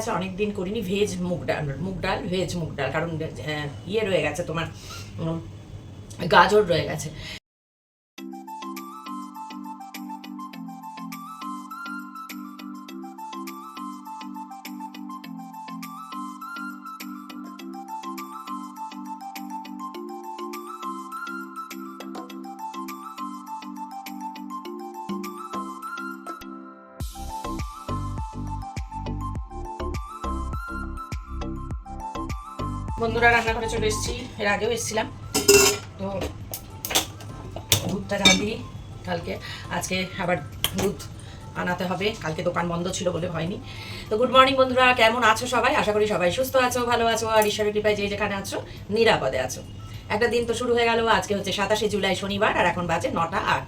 আছে অনেক দিন করিনি, ভেজ মুগ ডাল মুগ ডাল, ভেজ মুগ ডাল, কারণ ইয়ে রয়ে গেছে তোমার গাজর রয়ে গেছে। বন্ধুরা রান্না করে চলে এসেছি। এর আগেও এসেছিলাম। তো দুধটা জাল কালকে। আজকে আবার দুধ আনাতে হবে। কালকে দোকান বন্ধ ছিল বলে হয়নি। তো গুড মর্নিং বন্ধুরা, কেমন আছো সবাই? আশা করি সবাই সুস্থ আছো, ভালো আছো, আর ঈশ্বরের কৃপায় যে যেখানে আছো, নিরাপদে আছো। একটা দিন তো শুরু হয়ে গেল। আজকে হচ্ছে সাতাশে জুলাই শনিবার, আর এখন বাজে নটা আট।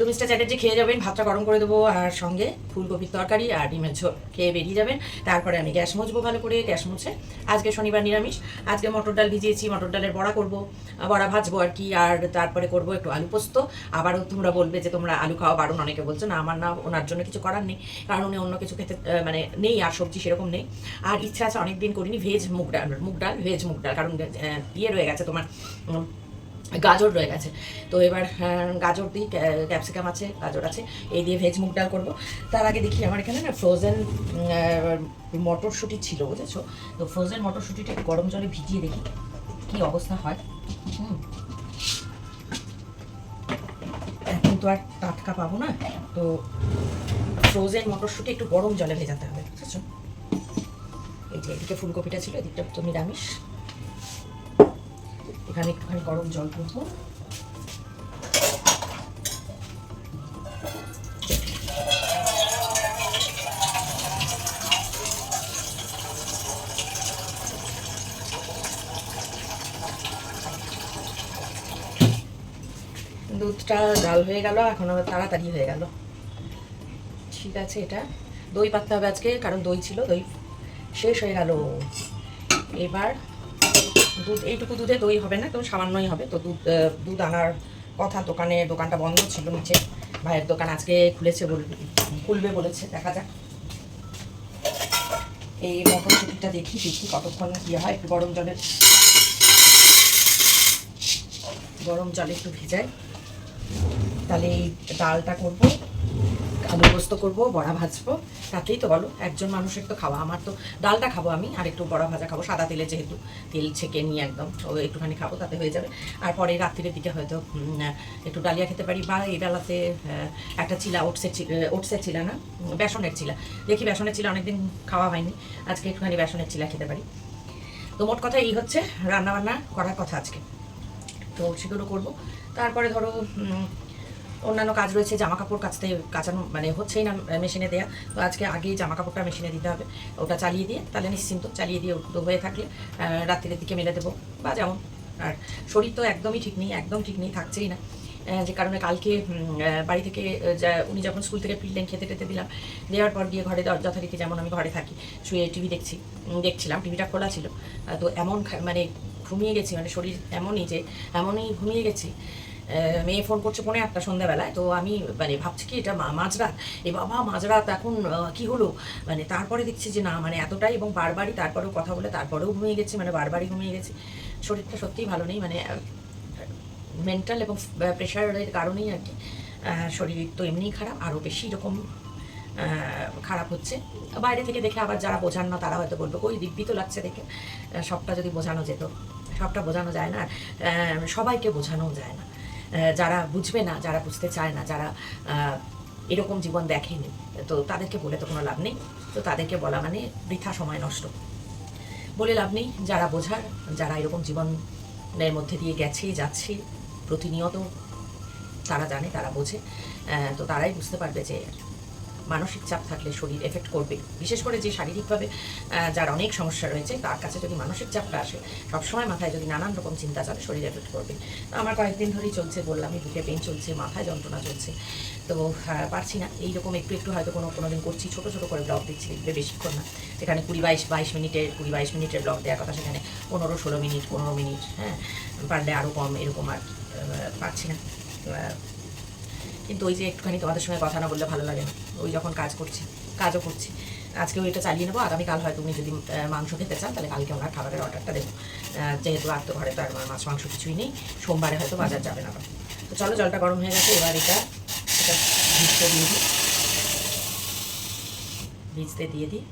তো মিস্টার চ্যাটার্জি খেয়ে যাবেন, ভাতটা গরম করে দেবো আর সঙ্গে ফুলকপির তরকারি আর ডিমের ঝোল, খেয়ে বেরিয়ে যাবেন। তারপরে আমি গ্যাস মুছবো ভালো করে, গ্যাস মুছে আজকে শনিবার নিরামিষ। আজকে মটর ডাল ভিজিয়েছি, মটর ডালের বড়া করব, বড়া ভাজবো আর কি, আর তারপরে করব একটু আলু পোস্ত। আবারও তোমরা বলবে যে তোমরা আলু খাওয়া বারণ অনেকে বলছো, না, আমার না, ওনার জন্য কিছু করার নেই। কারণ উনি অন্য কিছু খেতে মানে নেই আর সবজি সেরকম নেই। আর ইচ্ছা আছে অনেক দিন করিনি, ভেজ মুগ ডাল মুগ ডাল, ভেজ মুগ ডাল, কারণ ইয়ে রয়ে গেছে তোমার গাজর রয়ে গেছে। তো এবার আহ, গাজর দিই ক্যাপসিকাম আছে গাজর আছে এই দিয়ে ভেজ মুগ ডাল করব। তার আগে দেখি আমার এখানে না ফ্রোজেন মটরশুঁটি ছিল বুঝেছ? তো ফ্রোজেন মটরশুঁটিটা গরম জলে ভিজিয়ে দেখি কি অবস্থা হয়। হুম। এখন তো আর টাটকা পাবো না। তো ফ্রোজেন মটরশুঁটি একটু গরম জলে ভেজাতে হবে বুঝেছ? এই যে এদিকে ফুলকপিটা ছিল এদিকটা তো নিরামিষ। এখানে একটুখানি গরম জল করব দুধটা জাল হয়ে গেল, এখন আবার তাড়াতাড়ি হয়ে গেল। ঠিক আছে এটা। দই পাততে হবে আজকে, কারণ দই ছিল, দই শেষ হয়ে গেল। এবার দুধ, এইটুকু দুধে দই হবে না তো সামান্যই হবে। তো দুধ দুধ আনার কথা দোকানে, দোকানটা বন্ধ ছিল নিচে। ভাইয়ের দোকান আজকে খুলেছে খুলবে বলেছে, দেখা যাক। এই মটরশুটিটা দেখি দেখি কতক্ষণ কী হয়, একটু গরম জলে গরম জলে একটু ভেজাই। তাহলে এই ডালটা করব, আলু পোস্ত করব, বড়া ভাজবো। তাতেই তো বলো, একজন মানুষের তো খাওয়া, আমার তো ডালটা খাব আমি, আর একটু বড়া ভাজা খাব, সাদা তেলে যেহেতু তেল ছেঁকে নিয়ে একদম একটুখানি খাব, তাতে হয়ে যাবে। আর পরে রাত্রির দিকে হয়তো একটু ডালিয়া খেতে পারি, বা এই বেলাতে একটা চিলা, ওটসের ওটসের চিলা না বেসনের চিলা। দেখি বেসনের চিলা অনেকদিন খাওয়া হয়নি, আজকে একটুখানি বেসনের চিলা খেতে পারি। তো মোট কথা এই হচ্ছে, রান্নাবান্না করার কথা আজকে। তো সেগুলো করব। তারপরে ধরো অন্যান্য কাজ রয়েছে জামা কাপড় কাচতে কাচানো মানে হচ্ছেই না মেশিনে দেয়া। তো আজকে আগেই জামা কাপড়টা মেশিনে দিতে হবে, ওটা চালিয়ে দিয়ে, তাহলে নিশ্চিন্ত চালিয়ে দিয়ে হয়ে থাকলে রাত্রির দিকে মেলে দেবো, বা যেমন, আর শরীর তো একদমই ঠিক নেই, একদম ঠিক নেই, থাকছেই না। যে কারণে কালকে বাড়ি থেকে উনি যখন স্কুল থেকে ফিরলেন, খেতে টেতে দিলাম, দেওয়ার পর গিয়ে ঘরে যথারীতি যেমন আমি ঘরে থাকি, শুয়ে টিভি দেখছি দেখছিলাম, টিভিটা খোলা ছিল। তো এমন মানে ঘুমিয়ে গেছি মানে শরীর এমনই যে, এমনই ঘুমিয়ে গেছি মেয়ে ফোন করছে পৌনে একটা সন্ধ্যাবেলায়। তো আমি মানে ভাবছি কি এটা মাঝরাত? এ বাবা, মাঝরাত এখন কি হলো? মানে তারপরে দেখছি যে না মানে এতটাই এবং বারবারই তারপরেও কথা বলে, তারপরেও ঘুমিয়ে গেছি মানে বারবারই ঘুমিয়ে গেছে। শরীরটা সত্যিই ভালো নেই মানে মেন্টাল এবং প্রেশারের কারণেই আর কি শরীর তো এমনিই খারাপ, আরও বেশি এরকম খারাপ হচ্ছে। বাইরে থেকে দেখে আবার যারা বোঝান না, তারা হয়তো বলবে, ওই দিব্যি তো লাগছে দেখে সবটা যদি বোঝানো যেত। সবটা বোঝানো যায় না সবাইকে বোঝানো যায় না। যারা বুঝবে না, যারা বুঝতে চায় না, যারা এরকম জীবন দেখেনি, তো তাদেরকে বলে তো কোনো লাভ নেই। তো তাদেরকে বলা মানে বৃথা সময় নষ্ট। বলে লাভ নেই, যারা বোঝার, যারা এরকম জীবনের মধ্যে দিয়ে গেছে, যাচ্ছে, প্রতিনিয়ত, তারা জানে, তারা বোঝে তো তারাই বুঝতে পারবে যে মানসিক চাপ থাকলে শরীর এফেক্ট করবে। বিশেষ করে যে শারীরিকভাবে যার অনেক সমস্যা রয়েছে, তার কাছে যদি মানসিক চাপটা আসে, সবসময় মাথায় যদি নানান রকম চিন্তা চলে শরীর এফেক্ট করবে। আমার কয়েকদিন ধরেই চলছে বললামই বুকে পেন চলছে, মাথায় যন্ত্রণা চলছে। তো পারছি না। এইরকম একটু একটু হয়তো কোনো কোনো দিন করছি, ছোটো ছোটো করে ব্লগ দিচ্ছি দেখবে বেশিক্ষণ না। যেখানে কুড়ি বাইশ বাইশ মিনিটের, কুড়ি বাইশ মিনিটের ব্লগ দেওয়ার কথা সেখানে পনেরো, ষোলো মিনিট, পনেরো মিনিট হ্যাঁ পারলে আরও কম, এরকম আর পারছি না। কিন্তু ওই যে একটুখানি তোমাদের সঙ্গে কথা না বললে ভালো লাগে না। ওই যখন কাজ করছি, কাজও করছি। আজকে ওইটা চালিয়ে নেব, আগামীকাল হয়তো উনি যদি মাংস খেতে চান তাহলে কালকে ওনার খাবারের অর্ডারটা দেবো। যেহেতু আর তো ঘরে তো আর মাছ, মাংস কিছুই নেই, সোমবারে হয়তো বাজার যাবে না। তো চলো, জলটা গরম হয়ে গেছে, এবার এটা এটা ভিজতে দিয়ে দিই। ভিজতে দিয়ে দিই।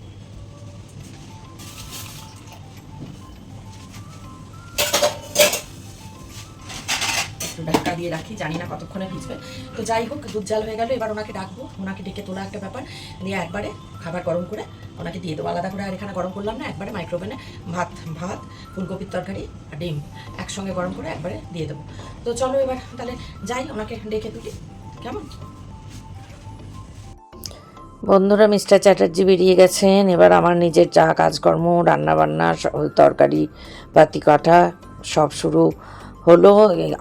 দিয়ে রাখি, জানি না কতক্ষণে ভিজবে তো যাই হোক, দুধ জাল হয়ে গেল, এবার ওনাকে ডাকবো। ওনাকে ডেকে তোলা একটা ব্যাপার দিয়ে একবারে খাবার গরম করে ওনাকে দিয়ে দেবো। আলাদা করে আর এখানে গরম করলাম না, একবারে মাইক্রোওভেনে ভাত ভাত, ফুলকপির তরকারি আর ডিম একসঙ্গে গরম করে একবারে দিয়ে দেবো। তো চলো এবার, তাহলে যাই, ওনাকে ডেকে তুলি। কেমন? বন্ধুরা, মিস্টার চ্যাটার্জি বেরিয়ে গেছেন। এবার আমার নিজের যা কাজকর্ম, রান্নাবান্না তরকারি পাতি কাটা সব শুরু। হলো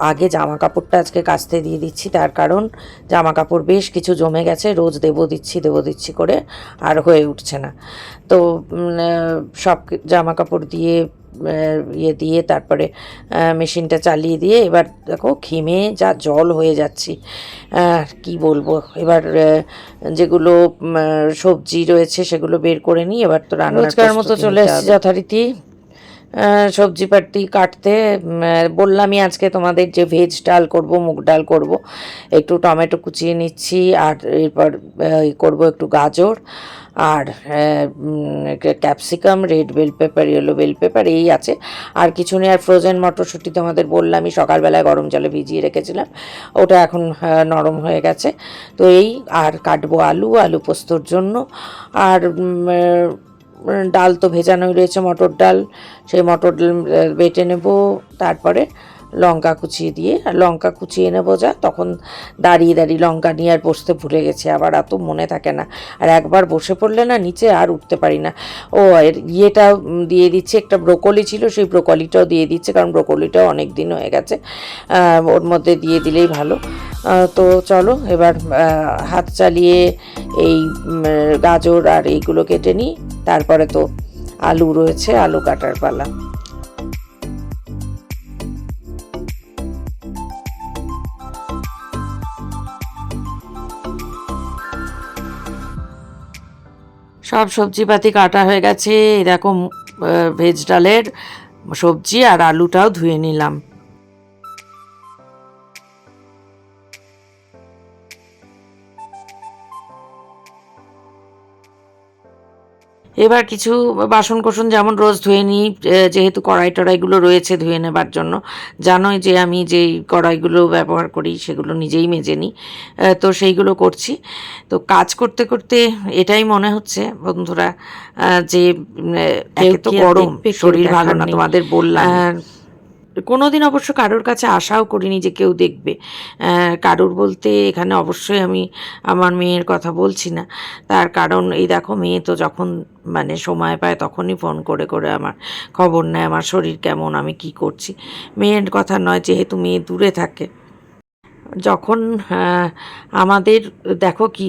আগে জামা কাপড়টা আজকে কাচতে দিয়ে দিচ্ছি তার কারণ জামা কাপড় বেশ কিছু জমে গেছে রোজ দেবো দিচ্ছি দেবো দিচ্ছি করে আর হয়ে উঠছে না। তো সব জামা কাপড় দিয়ে ইয়ে দিয়ে তারপরে মেশিনটা চালিয়ে দিয়ে এবার দেখো ঘেমে যা জল হয়ে যাচ্ছি। কি বলব? এবার যেগুলো সবজি রয়েছে সেগুলো বের করে নিই এবার তো রান্নার মতো চলে এসেছি যথারীতি। সবজিপাতি কাটতে বললামই আজকে তোমাদের যে ভেজ ডাল করব, মুগ ডাল করব। একটু টমেটো কুচিয়ে নিচ্ছি, আর এরপর করব একটু গাজর, আর capsicum red bell pepper yellow bell pepper এই আছে। আর কিছু নেই, আর ফ্রোজেন মটরশুঁটি তোমাদের বললামই, সকালবেলায় গরম জলে ভিজিয়ে রেখেছিলাম। ওটা এখন নরম হয়ে গেছে। তো এই, আর কাটবো আলু আলু পোস্তর জন্য। আর ডাল তো ভেজানোই রয়েছে মটর ডাল। সেই মটর ডাল বেটে নেব। তারপরে লঙ্কা কুচিয়ে দিয়ে, আর লঙ্কা কুচিয়ে নেব যা, তখন দাঁড়িয়ে দাঁড়িয়ে লঙ্কা নিয়ে আর বসতে ভুলে গেছে, আবার এত মনে থাকে না। আর একবার বসে পড়লে না নিচে আর উঠতে পারি না। ও, এর ইয়েটা দিয়ে দিচ্ছে, একটা ব্রোকলি ছিল, সেই ব্রোকলিটাও দিয়ে দিচ্ছে, কারণ ব্রোকলিটাও অনেক দিন হয়ে গেছে। ওর মধ্যে দিয়ে দিলেই ভালো। তো চলো, এবার হাত চালিয়ে এই গাজর আর এইগুলো কেটে নিই। তারপরে তো আলু রয়েছে, আলু কাটার পালা। সব সবজিপাতি কাটা হয়ে গেছে। এরকম ভেজ ডালের সবজি আর আলুটাও ধুয়ে নিলাম। এবার কিছু বাসন কোসন যেমন রোজ ধুয়ে নিই যেহেতু কড়াই টড়াইগুলো রয়েছে ধুয়ে নেবার জন্য জানোই যে আমি যেই কড়াইগুলো ব্যবহার করি সেগুলো নিজেই মেজে নিই তো সেইগুলো করছি। তো কাজ করতে করতে এটাই মনে হচ্ছে বন্ধুরা যে গরম শরীর ভালো না তোমাদের বললাম কোনোদিন অবশ্য কারোর কাছে আশাও করিনি যে কেউ দেখবে। কারোর বলতে এখানে অবশ্যই আমি আমার মেয়ের কথা বলছি না। তার কারণ, এই দেখো মেয়ে তো যখন মানে সময় পায় তখনই ফোন করে করে আমার খবর নেয় আমার শরীর কেমন, আমি কি করছি। মেয়ের কথা নয়, যেহেতু মেয়ে দূরে থাকে। যখন আমাদের, দেখো কি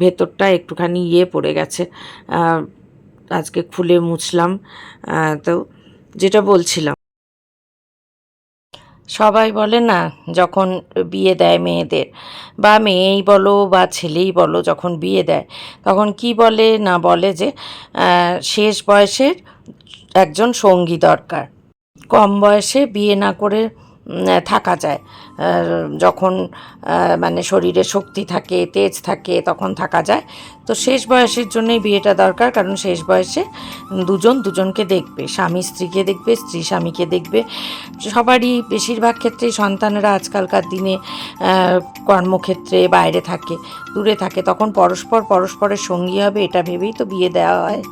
ভেতরটা একটুখানি ইয়ে পড়ে গেছে। আজকে খুলে মুছলাম। তো যেটা বলছিলাম সবাই বলে, না, যখন বিয়ে দেয় মেয়েদের, বা মেয়েই বলো, বা ছেলেই বলো, যখন বিয়ে দেয়, তখন কি বলে? না বলে যে শেষ বয়সের একজন সঙ্গী দরকার। কম বয়সে বিয়ে না করে থাকা যায়। যখন মানে শরীরে শক্তি থাকে, তেজ থাকে, তখন থাকা যায়। তো শেষ বয়সের জন্যই বিয়েটা দরকার, কারণ শেষ বয়সে দুজন দুজনকে দেখবে। স্বামী স্ত্রীকে দেখবে, স্ত্রী স্বামীকে দেখবে। সবারই বেশিরভাগ ক্ষেত্রেই সন্তানেরা আজকালকার দিনে কর্মক্ষেত্রে বাইরে থাকে, দূরে থাকে। তখন পরস্পর পরস্পরের সঙ্গী হবে, এটা ভেবেই তো বিয়ে দেওয়া হয়।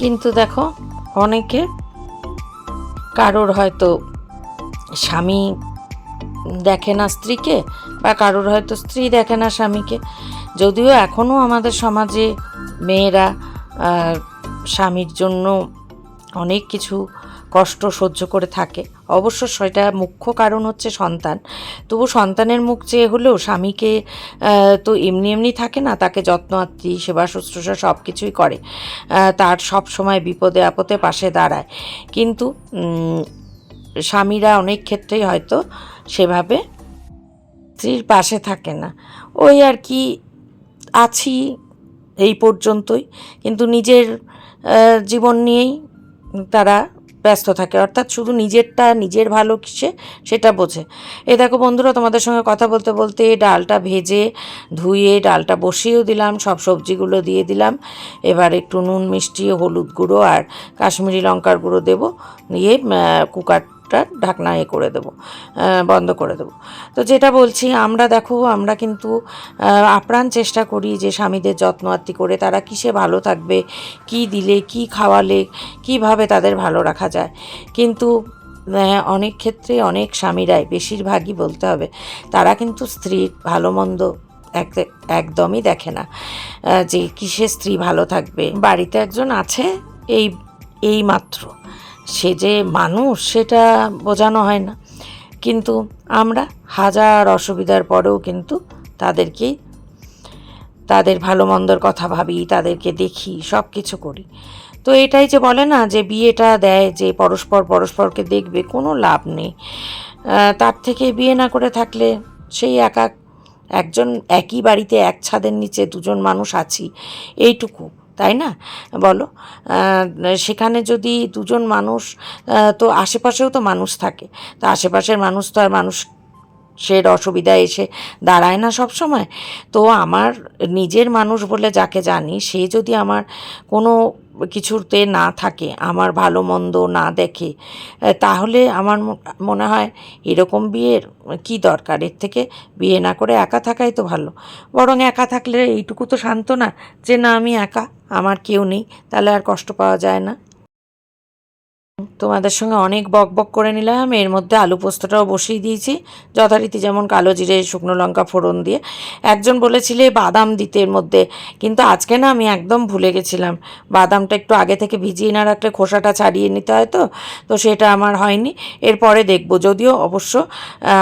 কিন্তু দেখো, অনেকে কারোর হয়তো স্বামী দেখে না স্ত্রীকে বা কারোর হয়তো স্ত্রী দেখে না স্বামীকে। যদিও এখনও আমাদের সমাজে মেয়েরা স্বামীর জন্য অনেক কিছু কষ্ট সহ্য করে থাকে। অবশ্য সেটা মুখ্য কারণ হচ্ছে সন্তান। তবু সন্তানের মুখ চেয়ে হলেও স্বামীকে তো এমনি এমনি থাকে না, তাকে যত্ন, আত্মি, সেবা শুশ্রূষা সব কিছুই করে তার সব সময় বিপদে আপদে পাশে দাঁড়ায়। কিন্তু স্বামীরা অনেক ক্ষেত্রেই হয়তো সেভাবে স্ত্রীর পাশে থাকে না। ওই আর কি আছি এই পর্যন্তই। কিন্তু নিজের জীবন নিয়েই তারা ব্যস্ত থাকে অর্থাৎ শুধু নিজেরটা নিজের ভালো কিসে সেটা বোঝে। এ দেখো বন্ধুরা তোমাদের সঙ্গে কথা বলতে বলতে ডালটা ভেজে ধুয়ে ডালটা বসিয়েও দিলাম সব সবজিগুলো দিয়ে দিলাম। এবার একটু নুন মিষ্টি হলুদ গুঁড়ো আর কাশ্মীরি লঙ্কার গুঁড়ো দেবো। দিয়ে আহ, কুকারটা ঢাকনা এ করে দেবো বন্ধ করে দেবো। তো যেটা বলছি, আমরা দেখো, আমরা কিন্তু আপ্রাণ চেষ্টা করি যে স্বামীদের যত্ন আত্তি করে, তারা কিসে ভালো থাকবে, কি দিলে, কি খাওয়ালে, কীভাবে তাদের ভালো রাখা যায়। কিন্তু অনেক ক্ষেত্রে অনেক স্বামীরাই, বেশিরভাগই বলতে হবে, তারা কিন্তু স্ত্রীর ভালো মন্দ এক, একদমই দেখে না যে কিসে স্ত্রী ভালো থাকবে। বাড়িতে একজন আছে, এই এই মাত্র। সে যে মানুষ, সেটা বোঝানো হয় না। কিন্তু আমরা হাজার অসুবিধার পরেও কিন্তু তাদেরকেই তাদের ভালো মন্দর কথা ভাবি, তাদেরকে দেখি সব কিছু করি। তো এটাই যে বলে না যে বিয়েটা দেয়, যে পরস্পর পরস্পরকে দেখবে, কোনো লাভ নেই। তার থেকে বিয়ে না করে থাকলে সেই একা, একজন একই বাড়িতে এক ছাদের নিচে দুজন মানুষ আছি, এইটুকু। তাই না? বলো। সেখানে যদি দুজন মানুষ তো আশেপাশেও তো মানুষ থাকে। তো আশেপাশের মানুষ তো আর মানুষ সের অসুবিধা এসে দাঁড়ায় না সব সময় তো আমার নিজের মানুষ বলে যাকে জানি, সে যদি আমার কোনো কিছুতে না থাকে, আমার ভালো মন্দ না দেখে তাহলে আমার মনে হয় এরকম বিয়ের কি দরকার? এর থেকে বিয়ে না করে একা থাকাই তো ভালো। বরং একা থাকলে এইটুকু তো শান্ত না যে, না, আমি একা, আমার কেউ নেই, তাহলে আর কষ্ট পাওয়া যায় না। তোমাদের সঙ্গে অনেক বক বক করে নিলাম। এর মধ্যে আলু পোস্তটাও বসিয়ে দিয়েছি। যথারীতি যেমন কালো জিরে, শুকনো লঙ্কা ফোড়ন দিয়ে। একজন বলেছিলে বাদাম দিতে এর মধ্যে। কিন্তু আজকে না আমি একদম ভুলে গেছিলাম। বাদামটা একটু আগে থেকে ভিজিয়ে না রাখলে খোসাটা ছাড়িয়ে নিতে হয় তো তো সেটা আমার হয়নি। এরপরে দেখব। যদিও অবশ্য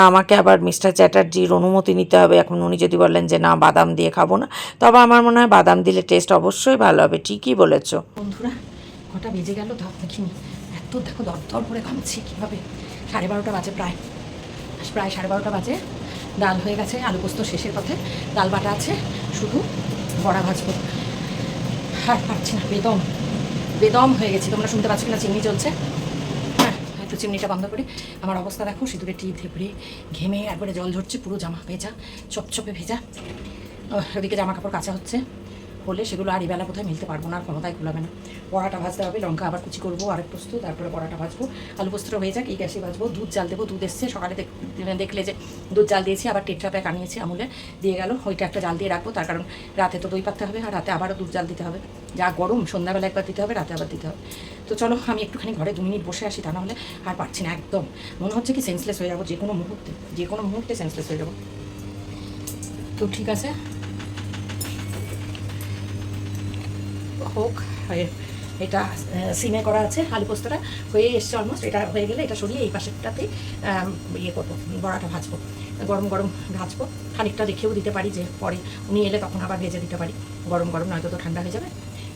আমাকে আবার মিস্টার চ্যাটার্জির অনুমতি নিতে হবে। এখন উনি যদি বলেন যে না, বাদাম দিয়ে খাব না, তবে আমার মনে হয় বাদাম দিলে টেস্ট অবশ্যই ভালো হবে। ঠিকই বলেছ। বন্ধুরা, কটা বেজে গেল দেখিনি। এত দেখো, দরদর করে ঘামছি। কীভাবে? সাড়ে বারোটা বাজে প্রায়। প্রায় সাড়ে বারোটা বাজে। ডাল হয়ে গেছে, আলু পোস্ত শেষের পথে। ডাল বাটা আছে, শুধু বড়া ভাজবো। আর পারছি না, বেদম। বেদম হয়ে গেছে। তোমরা শুনতে পাচ্ছ না চিমনি চলছে। হ্যাঁ একটু চিমনিটা বন্ধ করি। আমার অবস্থা দেখো, সিঁদুরে টিপ ধেপড়ে ঘেমে একবারে জল ঝরছে, পুরো জামা ভেজা, চপচপে ভেজা। ওদিকে জামা কাপড় কাঁচা হচ্ছে। হলে সেগুলো আর এবেলা কোথায় মিলতে পারব না, আর ক্ষমতায় কুলাবে না। পড়াটা ভাজতে হবে, লঙ্কা আবার কুচি করব, আরেক পোস্ত, তারপরে পড়াটা ভাজবো। আলু পোস্তটা হয়ে যাক, এই গ্যাসে ভাজবো। দুধ জাল দেবো, দুধ এসছে, সকালে দেখলে যে দুধ জাল দিয়েছি, আবার টেট্রা প্যাক আনিয়েছি, আমুলে দিয়ে গেল। ওইটা একটা জাল দিয়ে রাখব, তার কারণ রাতে তো দই পাততে হবে, আর রাতে আবারও দুধ জাল দিতে হবে। যা গরম, সন্ধ্যাবেলা একবার দিতে হবে, রাতে আবার দিতে হবে। তো চলো, আমি একটুখানি ঘরে দু মিনিট বসে আসি, তা নাহলে আর পারছি না একদম। মনে হচ্ছে কি সেন্সলেস হয়ে যাব যে কোনো মুহূর্তে যে কোনো মুহূর্তে সেন্সলেস হয়ে যাব। তো ঠিক আছে হোক এটা সিমে করা আছে আলু পোস্তটা হয়ে এসছে অলমোস্ট এটা হয়ে গেলে এটা সরিয়ে এই পাশেরটাতেই ইয়ে করব, বড়াটা ভাজবো, গরম গরম ভাজবো, খানিকটা রেখেও দিতে পারি যে পরে উনি এলে তখন আবার ভেজে দিতে পারি, গরম গরম নয়তো তো ঠান্ডা হয়ে যাবে।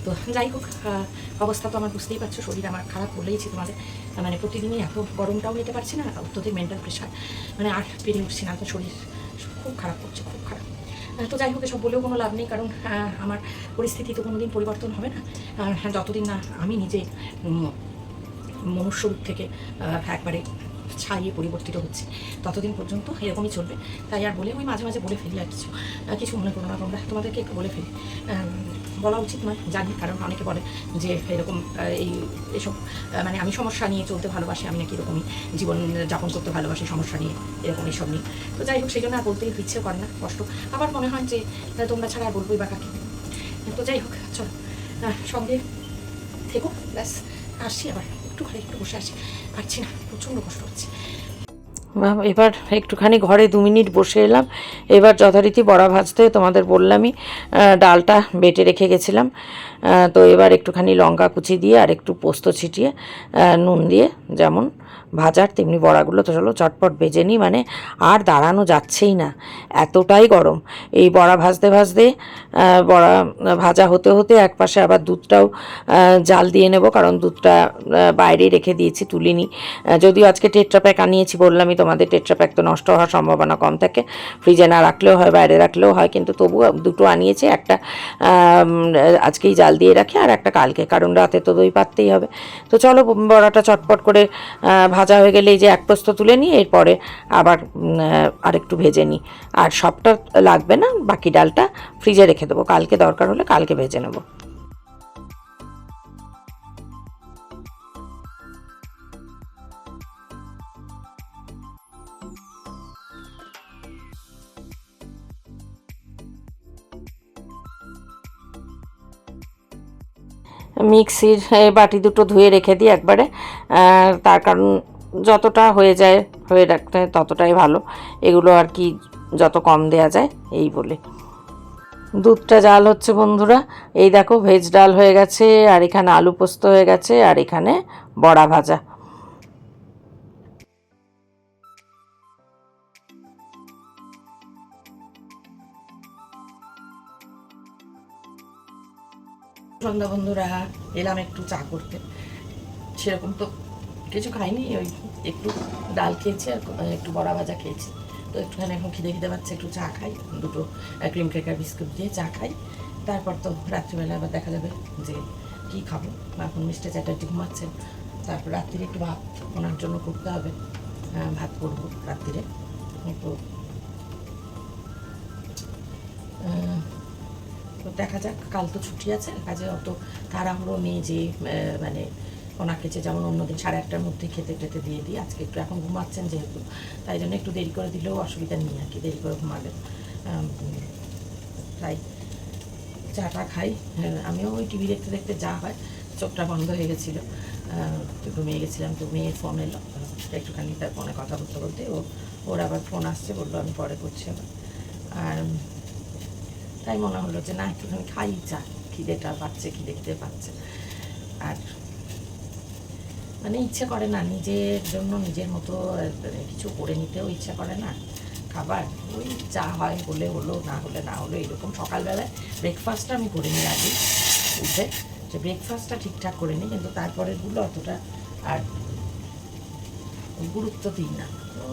তো যাই হোক অবস্থা তো আমার বুঝতেই পারছ, শরীর আমার খারাপ বলেইছি তোমাদের মানে প্রতিদিনই এত গরমটাও নিতে পারছি না, অত্যধিক মেন্টাল প্রেশার মানে আর পেরে উঠছি না, তো শরীর খুব খারাপ করছে, খুব খারাপ। তো যাই হোক এসব বলেও কোনো লাভ নেই কারণ আমার পরিস্থিতি তো কোনো দিন পরিবর্তন হবে না। হ্যাঁ, যতদিন না আমি নিজে মনুষ্য মনুষ্যরূপ থেকে একবারে ছাড়িয়ে পরিবর্তিত হচ্ছে ততদিন পর্যন্ত এরকমই চলবে। তাই আর বলে ওই মাঝে মাঝে বলে ফেলি আর কিছু। কিছু মনে করো না তোমরা তোমাদেরকে একটু বলে ফেলি। বলা উচিত নয়, জানি, কারণ অনেকে বলে যে এরকম এই, এসব মানে আমি সমস্যা নিয়ে চলতে ভালোবাসি, আমি নাকি এরকমই জীবন যাপন করতে ভালোবাসি, সমস্যা নিয়ে, এরকম এইসব নিয়ে। তো যাই হোক সেই জন্য আর বলতেই ইচ্ছে করে না, কষ্ট। আবার মনে হয় যে তোমরা ছাড়া আর বলবোই বা কাকে? তো যাই হোক, চলো সঙ্গে থেকো, ব্যাস, আসছি আবার একটু ঘরে একটু বসে আসি পারছি না, প্রচণ্ড কষ্ট হচ্ছে। এবার একটুখানি ঘরে দু মিনিট বসে এলাম। এবার যথারীতি বড়া ভাজতে তোমাদের বললামই ডালটা বেটে রেখে গেছিলাম। তো এবার একটুখানি লঙ্কা কুচি দিয়ে আর একটু পোস্ত ছিটিয়ে নুন দিয়ে যেমন ভাজার, তেমনি বড়াগুলো তো চলো চটপট বেজে নিই মানে আর দাঁড়ানো যাচ্ছেই না। এতটাই গরম। এই বড়া ভাজতে ভাজতে বড়া ভাজা হতে হতে এক পাশে আবার দুধটাও জাল দিয়ে নেব, কারণ দুধটা বাইরে রেখে দিয়েছি, তুলিনি। যদিও আজকে টেট্রা প্যাক আনিয়েছি বললামই, তোমাদের টেট্রা প্যাক তো নষ্ট হওয়ার সম্ভাবনা কম থাকে। ফ্রিজে না রাখলেও হয়, বাইরে রাখলেও হয়, কিন্তু তবু দুটো আনিয়েছি, একটা আজকেই জাল দিয়ে রাখি, আর একটা কালকে, কারণ রাতে তো দই পাততেই হবে। তো চলো বড়াটা চটপট করে ভাজা হয়ে গেলে এই যে এক প্রস্ত তুলে নিই এরপরে আবার আরেকটু ভেজে নিই। আর সবটা লাগবে না, বাকি ডালটা ফ্রিজে রেখে দেবো। কালকে দরকার হলে কালকে ভেজে নেব। মিক্সির বাটি দুটো ধুয়ে রেখে দিই একবারে। তার কারণ যতটা হয়ে যায়, হয়ে রাখতে ততটাই ভালো। এগুলো আর কি যত কম দেয়া যায়, এই বলে। দুধটা জাল হচ্ছে বন্ধুরা। এই দেখো, ভেজ ডাল হয়ে গেছে, আর এখানে আলু পোস্ত হয়ে গেছে, আর এখানে বড়া ভাজা। সন্ধ্যা বন্ধুরা এলাম একটু চা করতে। সেরকম তো কিছু খাইনি ওই একটু ডাল খেয়েছি আর একটু বড়া ভাজা খেয়েছি। তো একটুখানি এখন খিদে খিদে পাচ্ছে একটু চা খাই দুটো ক্রিম ক্রেকার বিস্কুট দিয়ে চা খাই। তারপর তো রাত্রিবেলা আবার দেখা যাবে যে কি খাব। এখন মিস্টার চ্যাটার্জি ঘুমাচ্ছেন তারপর রাত্রিরে একটু ভাত ওনার জন্য করতে হবে। আহ, ভাত করব রাত্রিরে। তো তো দেখা যাক কাল তো ছুটি আছে কাজে অত তাড়াহুড়ো নেই যে মানে ওনাকে যে যেমন অন্যদিন সাড়ে আটটার মধ্যে খেতে টেতে দিয়ে দিই আজকে একটু এখন ঘুমাচ্ছেন যেহেতু তাই জন্য একটু দেরি করে দিলেও অসুবিধা নেই আর কি দেরি করে আম, তাই চাটা খাই হ্যাঁ, আমিও ওই টিভি দেখতে দেখতে যা হয় চোখটা বন্ধ হয়ে গেছিল ঘুমিয়ে গেছিলাম তো মেয়ের ফোন এলো একটুখানি তার ফোনে কথা বলতে বলতে ও ওর আবার ফোন আসছে বলল আমি পরে করছি আর তাই মনে হলো যে না, একটুখানি খাই চা খিদেটা পাচ্ছে খিদে খিদে পাচ্ছে। আর মানে ইচ্ছে করে না, নিজের জন্য নিজের মতো মানে কিছু করে নিতেও ইচ্ছে করে না। খাবার, ওই যা হয় হলে হলো, না হলে না হলো, এরকম সকালবেলায় ব্রেকফাস্টটা আমি করে নিই আগে, উঠে। যে ব্রেকফাস্টটা ঠিকঠাক করে নিই, কিন্তু তারপরেরগুলো অতটা আর গুরুত্ব দিই না। তো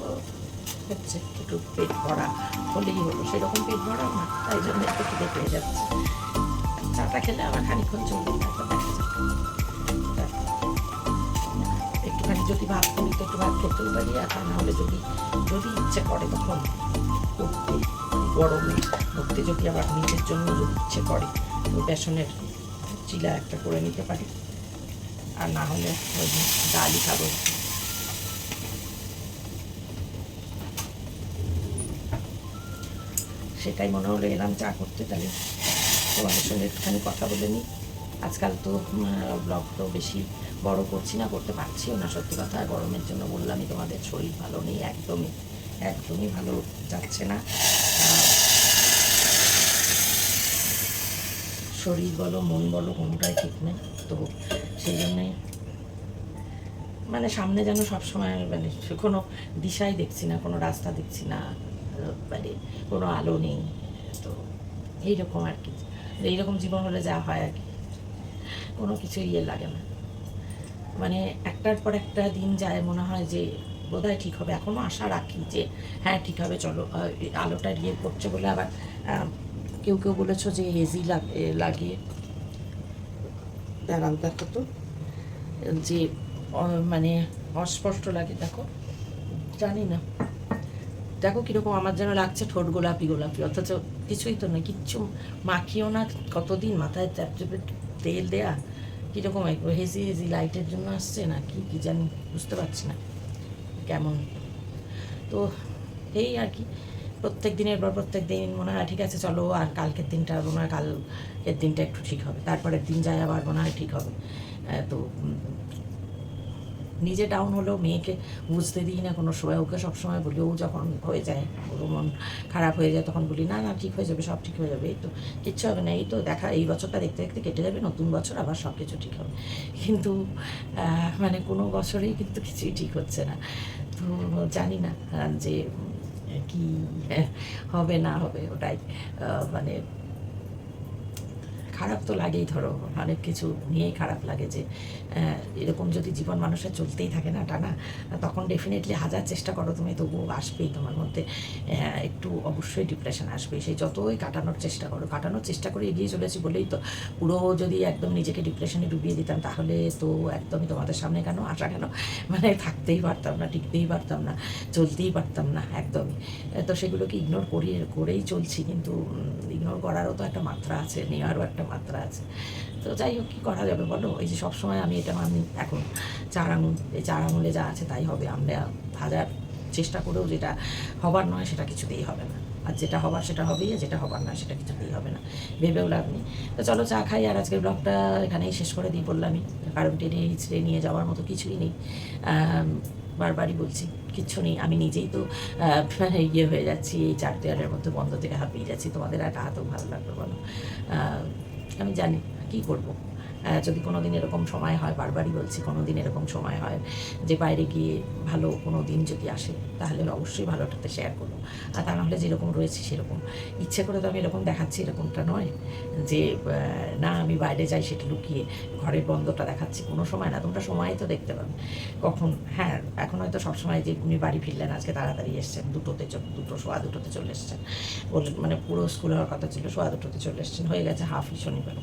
হচ্ছে, একটু পেট ভরা হলেই হলো। সেরকম পেট ভরাও না, তাই জন্য একটু খিদে পেয়ে যাচ্ছে। চাটা খেলে আবার খানিক্ষণ চলবে একটুখানি যদি ভাত করি, তো একটু ভাত খেতেও পারি, আর তা না হলে যদি যদি ইচ্ছে করে তখন করতে গরমে করতে যদি আবার নিজের জন্য যদি ইচ্ছে করে, তো বেসনের চিলা একটা করে নিতে পারি। আর না হলে ওই ডালই খাব সেটাই মনে হলো, এলাম চা করতে, তাহলে তোমাদের সঙ্গে একটুখানি কথা বলে নিই। আজকাল তো ব্লগ তো বেশি বড় করছি না, করতে পারছিও না, সত্যি কথা। গরমের জন্য বললামই তোমাদের, শরীর ভালো নেই, একদমই একদমই ভালো যাচ্ছে না। শরীর বলো, মন বলো, কোনোটাই ঠিক নেই। তো সেই জন্যে মানে সামনে যেন সবসময় মানে কোনো দিশাই দেখছি না, কোনো রাস্তা দেখছি না। মানে কোনো আলো নেই, তো এইরকম আর কি। এইরকম জীবন হলে যা হয় আর কি। কোনো কিছু ইয়ে লাগে না। মানে একটার পর একটা দিন যায়, মনে হয় যে বোধহয় ঠিক হবে। এখনও আশা রাখি যে হ্যাঁ ঠিক হবে, চলো আলোটা ইয়ে করছে বলে আবার কেউ কেউ বলেছ যে হেজি লাগিয়ে। দাঁড়াও, দেখো তো। যে মানে অস্পষ্ট লাগে, দেখো। জানি না। দেখো কীরকম আমার যেন লাগছে ঠোঁট গোলাপি গোলাপি, অথচ কিছুই তো না কিচ্ছু মাখিও না, কতদিন মাথায় চ্যাপ চেপে তেল দেয়া, কীরকম হেজি হেজি লাইটের জন্য আসছে না, কি, কী জানি, বুঝতে পারছি না, কেমন। তো এই আর কি, প্রত্যেক দিনের পর প্রত্যেক দিন মনে হয়, ঠিক আছে, চলো আর কালকের দিনটা মনে হয় কালকের দিনটা একটু ঠিক হবে, তারপরের দিন যায় আবার মনে হয় ঠিক হবে। তো নিজে ডাউন হলেও মেয়েকে বুঝতে দিই না কোনো সময়। ওকে সবসময় বলি, ও যখন হয়ে যায়, ওর মন খারাপ হয়ে যায়, তখন বলি, না না, ঠিক হয়ে যাবে, সব ঠিক হয়ে যাবে। এই তো, কিচ্ছু হবে না। এই তো দেখা, এই বছরটা দেখতে দেখতে কেটে যাবে, নতুন বছর, আবার সব কিছু ঠিক হবে। কিন্তু মানে কোনো বছরেই কিন্তু কিছুই ঠিক হচ্ছে না। তো জানি না, যে কি হবে, না হবে, ওটাই মানে খারাপ তো লাগেই ধরো, অনেক কিছু নিয়েই খারাপ লাগে যে এরকম যদি জীবন মানুষের চলতেই থাকে না টানা, তখন ডেফিনেটলি হাজার চেষ্টা করো তুমি, তবুও আসবেই তোমার মধ্যে একটু অবশ্যই ডিপ্রেশন আসবে। সেই যতই কাটানোর চেষ্টা করো, কাটানোর চেষ্টা করে এগিয়ে চলেছি বলেই তো পুরো যদি একদম নিজেকে ডিপ্রেশনে ডুবিয়ে দিতাম, তাহলে তো একদমই তোমাদের সামনে কেন আসা কেন? মানে থাকতেই পারতাম না, টিকতেই পারতাম না, চলতেই পারতাম না, একদমই। তো সেগুলোকে ইগনোর করি, করেই চলছি, কিন্তু ইগনোর করারও তো একটা মাত্রা আছে, নেওয়ারও একটা মাত্রা আছে। তো যাই হোক, কী করা যাবে বলো? এই যে সবসময় আমি এটা মানি, এখন চার আঙুল, এই চার আঙুলে যা আছে তাই হবে। আমরা হাজার চেষ্টা করেও যেটা হবার নয়, সেটা কিছুতেই হবে না। আর যেটা হবার, সেটা হবেই, আর যেটা হবার নয়, সেটা কিছুতেই হবে না। ভেবেও লাভ নেই। তো চলো চা খাই, আর আজকের ব্লগটা এখানেই শেষ করে দিই বললামই। কারণ টেনে, হিচড়ে নিয়ে যাওয়ার মতো কিছুই নেই। বারবারই বলছি, কিচ্ছু নেই। আমি নিজেই তো মানে ইয়ে হয়ে যাচ্ছি, এই চার দেওয়ালের মধ্যে বন্ধ থেকে হাঁপিয়ে যাচ্ছি। তোমাদের আর হাতও ভালো লাগবে বলো? আমি জানি কী করব? যদি কোনো দিন এরকম সময় হয়, বারবারই বলছি কোনো দিন এরকম সময় হয় যে বাইরে গিয়ে ভালো কোনো দিন যদি আসে, তাহলে অবশ্যই ভালোটাতে শেয়ার করব। আর তা নাহলে যেরকম রয়েছে সেরকম। ইচ্ছে করে তো আমি এরকম দেখাচ্ছি, এরকমটা নয় যে না আমি বাইরে যাই সেটা লুকিয়ে ঘরের বন্ধটা দেখাচ্ছি, কোনো সময় না, তোমরা সময় তো দেখতে পাবে। কখন? হ্যাঁ এখন হয়তো সবসময় যে উনি বাড়ি ফিরলেন, আজকে তাড়াতাড়ি এসছেন, দুটোতে দুটো, সোয়া দুটোতে চলে এসছেন। বললেন মানে পুরো স্কুল হওয়ার কথা ছিল, সোয়া দুটোতে চলে এসছেন, হয়ে গেছে হাফই শনিবার।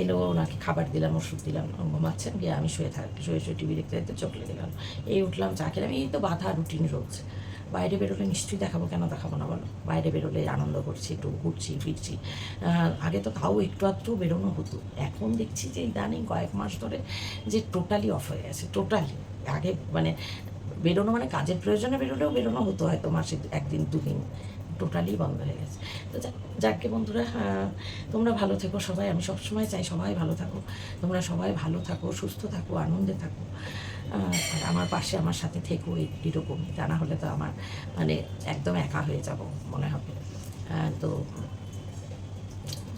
এলো ওনাকে খাবার দিলাম, ওষুধ দিলাম ঘুমাচ্ছেন, গিয়ে আমি শুয়ে থাক, শুয়ে শুয়ে টিভি দেখতে দেখতে চোখ গেলাম এই উঠলাম, চা খেলাম, এই তো বাধা রুটিন রোজ বাইরে বেরোলে নিশ্চয়ই দেখাবো, কেন দেখাবো না বলো? বাইরে বেরোলে আনন্দ করছি, একটু ঘুরছি, ফিরছি। আগে তো তাও একটু আধটু বেরোনো হতো। এখন দেখছি যে ইদানিং কয়েক মাস ধরে যে টোটালি অফ হয়ে গেছে টোটালি আগে মানে বেরোনো মানে কাজের প্রয়োজনে বেরোলেও বেরোনো হতো হয়তো মাসে একদিন, দুদিন। টোটালি বন্ধ হয়ে গেছে। তো যাক- বন্ধুরা আহ, তোমরা ভালো থেকো সবাই আমি সবসময় চাই সবাই ভালো থাকো তোমরা সবাই ভালো থাকো সুস্থ থাকো আনন্দে থাকো। আর আমার পাশে আমার সাথে থেকো এরকমই তা না হলে তো আমার মানে একদম একা হয়ে যাব মনে হবে। তো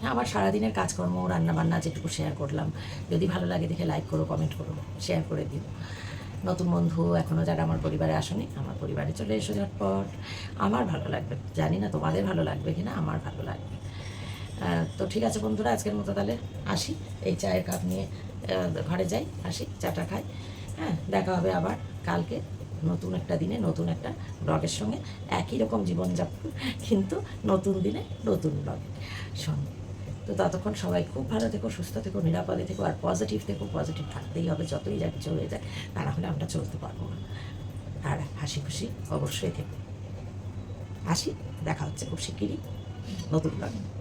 আমার সারাদিনের কাজকর্ম রান্নাবান্না যেটুকু শেয়ার করলাম যদি ভালো লাগে দেখে লাইক করো কমেন্ট করো শেয়ার করে দিও। নতুন বন্ধু এখনও যারা আমার পরিবারে আসেনি, আমার পরিবারে চলে এসো ঝটপট। আমার ভালো লাগবে। জানি না তোমাদের ভালো লাগবে কিনা, আমার ভালো লাগবে। তো ঠিক আছে বন্ধুরা, আজকের মতো তাহলে আসি। এই চায়ের কাপ নিয়ে ঘরে যাই, আসি, চাটা খাই। হ্যাঁ দেখা হবে আবার কালকে নতুন একটা দিনে, নতুন একটা ব্লগের সঙ্গে। একই রকম জীবনযাপন, কিন্তু নতুন দিনে নতুন ব্লগে। সঙ্গে তো ততক্ষণ সবাই খুব ভালো থেকো, সুস্থ থেকো, নিরাপদে থেকো আর পজিটিভ থেকো পজিটিভ থাকতেই হবে, যতই যা চলে যায় তা না হলে আমরা চলতে পারব না। আর হাসি খুশি অবশ্যই থেকো। আসি, দেখা হচ্ছে খুব শিগগিরই। নতুন ব্লগে